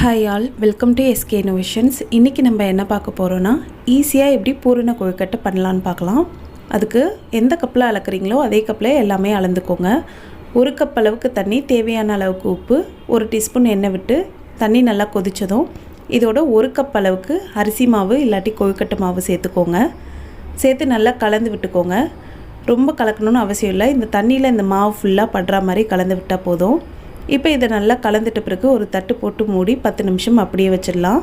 Hi all welcome to SK innovations இன்றைக்கி நம்ம என்ன பார்க்க போகிறோன்னா ஈஸியாக எப்படி பூரண கொழுக்கட்டை பண்ணலான்னு பார்க்கலாம். அதுக்கு எந்த கப்பில் அளக்குறீங்களோ அதே கப்பில் எல்லாமே அளந்துக்கோங்க. ஒரு கப் அளவுக்கு தண்ணி தேவையான அளவுக்கு உப்பு ஒரு டீஸ்பூன் எண்ணெய் விட்டு தண்ணி நல்லா கொதிச்சதும் இதோட ஒரு கப் அளவுக்கு அரிசி மாவு இல்லாட்டி கொழுக்கட்டை மாவு சேர்த்துக்கோங்க. சேர்த்து நல்லா கலந்து விட்டுக்கோங்க. ரொம்ப கலக்கணும்னு அவசியம் இல்லை. இந்த தண்ணியில் இந்த மாவு ஃபுல்லாக படுற மாதிரி கலந்து விட்டால் போதும். இப்போ இதை நல்லா கலந்துட்ட பிறகு ஒரு தட்டு போட்டு மூடி பத்து நிமிஷம் அப்படியே வச்சிடலாம்.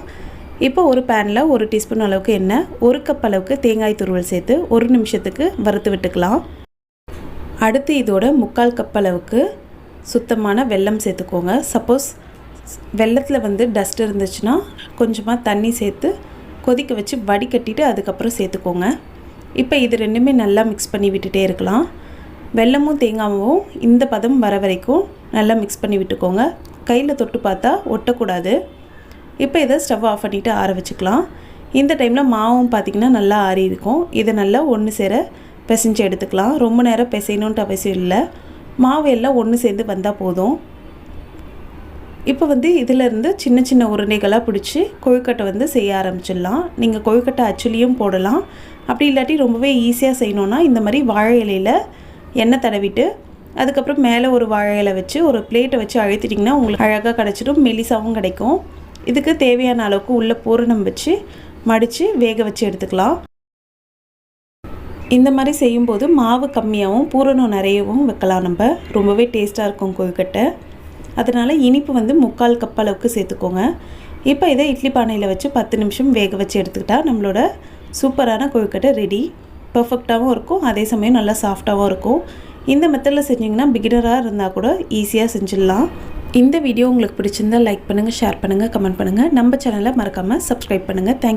இப்போ ஒரு பேனில் ஒரு டீஸ்பூன் அளவுக்கு எண்ணெய் ஒரு கப் அளவுக்கு தேங்காய் துருவல் சேர்த்து ஒரு நிமிஷத்துக்கு வறுத்து விட்டுக்கலாம். அடுத்து இதோட முக்கால் கப் அளவுக்கு சுத்தமான வெல்லம் சேர்த்துக்கோங்க. சப்போஸ் வெள்ளத்தில் வந்து டஸ்ட் இருந்துச்சுன்னா கொஞ்சமாக தண்ணி சேர்த்து கொதிக்க வச்சு வடிகட்டிட்டு அதுக்கப்புறம் சேர்த்துக்கோங்க. இப்போ இது ரெண்டுமே நல்லா மிக்ஸ் பண்ணி விட்டுட்டே இருக்கலாம். வெல்லமும் தேங்காயும் இந்த பதம் வர வரைக்கும் நல்லா மிக்ஸ் பண்ணி விட்டுக்கோங்க. கையில் தொட்டு பார்த்தா ஒட்டக்கூடாது. இப்போ இதை ஸ்டவ் ஆஃப் பண்ணிவிட்டு ஆற வச்சுக்கலாம். இந்த டைமில் மாவும் பார்த்திங்கன்னா நல்லா ஆறி இருக்கும். இதை நல்லா ஒன்று சேர பிசைஞ்சு எடுத்துக்கலாம். ரொம்ப நேரம் பிசையணுன்ட்டு அவசியம் இல்லை. மாவு எல்லாம் ஒன்று சேர்ந்து வந்தால் போதும். இப்போ வந்து இதிலேருந்து சின்ன சின்ன உருண்டைகளாக பிடிச்சி கொழுக்கட்டை வந்து செய்ய ஆரம்பிச்சிடலாம். நீங்கள் கொழுக்கட்டை அச்சுலியும் போடலாம். அப்படி இல்லாட்டி ரொம்பவே ஈஸியாக செய்யணுன்னா இந்த மாதிரி வாழை இலையில் எண்ணெய் தடவிட்டு அதுக்கப்புறம் மேலே ஒரு வாழை வச்சு ஒரு பிளேட்டை வச்சு அழுத்திட்டிங்கன்னா உங்களுக்கு அழகாக கிடச்சிடும் மெலிசாவும் கிடைக்கும். இதுக்கு தேவையான அளவுக்கு உள்ளே பூரணம் வச்சு மடித்து வேக வச்சு எடுத்துக்கலாம். இந்த மாதிரி செய்யும்போது மாவு கம்மியாகவும் பூரணம் நிறையவும் வைக்கலாம் நம்ம. ரொம்பவே டேஸ்ட்டாக இருக்கும் கொழுக்கட்டை. அதனால் இனிப்பு வந்து முக்கால் கப் அளவுக்கு சேர்த்துக்கோங்க. இப்போ இதை இட்லி பானையில் வச்சு பத்து நிமிஷம் வேக வச்சு எடுத்துக்கிட்டால் நம்மளோட சூப்பரான கொழுக்கட்டை ரெடி பர்ஃபெக்டாகவும் இருக்கும் அதே சமயம் நல்லா சாஃப்டாகவும் இருக்கும். இந்த மெத்தடில் செஞ்சிங்கன்னா பிகினராக இருந்தால் கூட ஈஸியாக செஞ்சிடலாம். இந்த வீடியோ உங்களுக்கு பிடிச்சிருந்தால் லைக் பண்ணுங்கள் ஷேர் பண்ணுங்கள் கமெண்ட் பண்ணுங்கள் நம்ம சேனலை மறக்காமல் சப்ஸ்கிரைப் பண்ணுங்கள் தேங்க்யூ